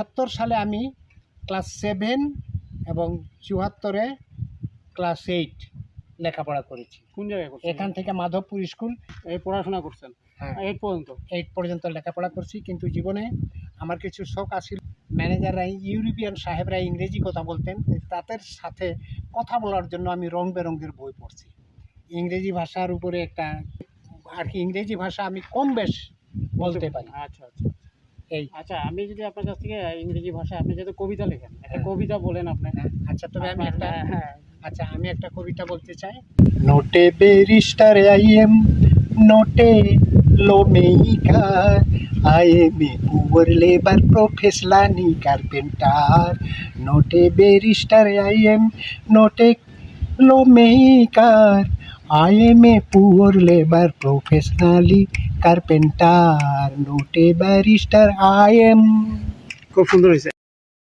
সাতাত্তর সালে আমি ক্লাস সেভেন এবং চুয়াত্তরে ক্লাস এইট লেখাপড়া করেছি। কোন জায়গায় করছেন? এখান থেকে মাধবপুর স্কুল। এই পড়াশোনা করছেন? হ্যাঁ। এইট পর্যন্ত? এইট পর্যন্ত লেখাপড়া করছি কিন্তু জীবনে আমার কিছু শখ আছিল। ম্যানেজাররা ইউরোপিয়ান সাহেবরা ইংরেজি কথা বলতেন তাদের সাথে কথা বলার জন্য আমি রং বেরঙের বই পড়ছি। ইংরেজি ভাষার উপরে একটা আর কি ইংরেজি ভাষা আমি কম বেশ বলতে পারি। আচ্ছা আচ্ছা। এই। আচ্ছা আমি যদি আপনার কাছ থেকে ইংরেজি ভাষায় আপনি যেহেতু কবিতা লেখেন একটা হ্যাঁ। কবিতা বলেন আপনি। আচ্ছা তবে আমি একটা হ্যাঁ। আচ্ছা আমি একটা কবিতা বলতে চাই। নোটে barrister I am not law maker I am a poor labour professionally carpenter. Not barrister I am not law maker I am a poor labour professionally carpenter not barrister I am খুব সুন্দর হয়েছে